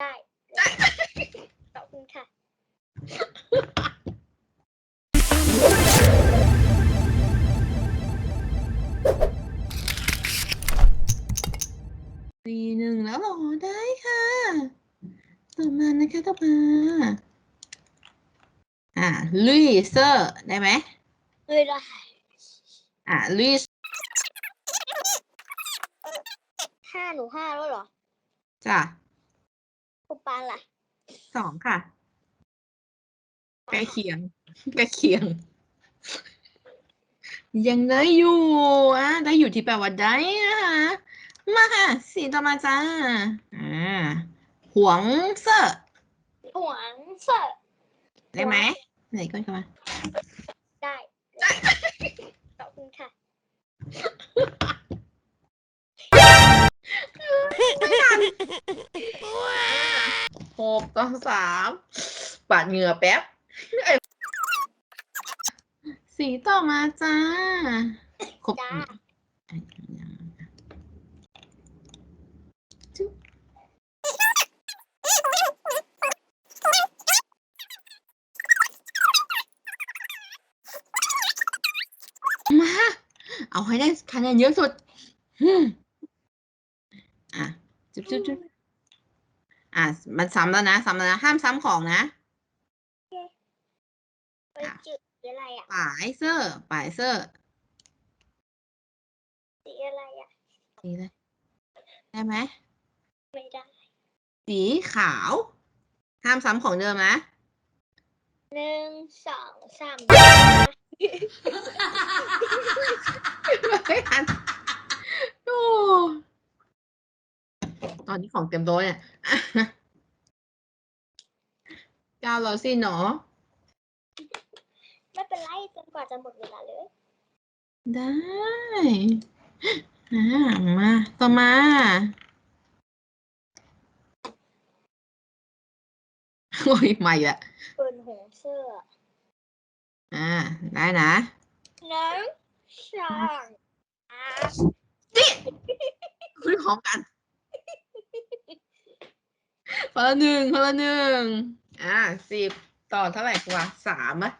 ได้ขอบคุณค่ะสี่หนึ่งแล้วเหรอได้ค่ะ ต่อมานะคะต่อมาอ่าลุยเซอร์ได้ไหมไม่ได้อ่าลุยห้าหนูห้าแล้วเหรอจ้ะ คุณปานล่ะสองค่ะใกล้เคียงใกล้เคียง ยังได้อยู่อะได้อยู่ที่แปลว่าได้นะคะมาค่ะสีต่อมาจ้าอ่าหวงเซอร์หวงเสิร์ฟได้ไหมไหนก่อนเข้ามาได้ ขอบคุณค่ะ หกต่อสามปาดเหงื่อแป๊บเอ้ยสีต่อมาจ้าครบจ้าอะจุ๊บมา เอาให้ได้คะแนนเยอะสุดอืมอะ จุ๊บจุ๊บจุ๊บ อะมันซ้ำแล้วนะซ้ำแล้วนะห้ามซ้ำของนะไปจืดสีอะไรอะปายเซอร์ปายเซอร์สีอะไรอะสีเลยได้ไหมไม่ได้ สีขาว ห้ามซ้ำของเดิมนะหนึ่งสองสามไม่ทันโอ้ ตอนนี้ของเต็มโต๊ะเนี่ยเก้าร้อยสิเนาะไม่เป็นไรจนกว่าจะหมดเวลาเลย ได้อ่ามาต่อมาโอ้ยไม่ละเปิดหงเสื้ออ่า ได้นะหนึ่งสองสามคุยพร้อมกัน คนละหนึ่งคนละหนึ่งอ่าสิบต่อเท่าไหร่กว่าสามอะ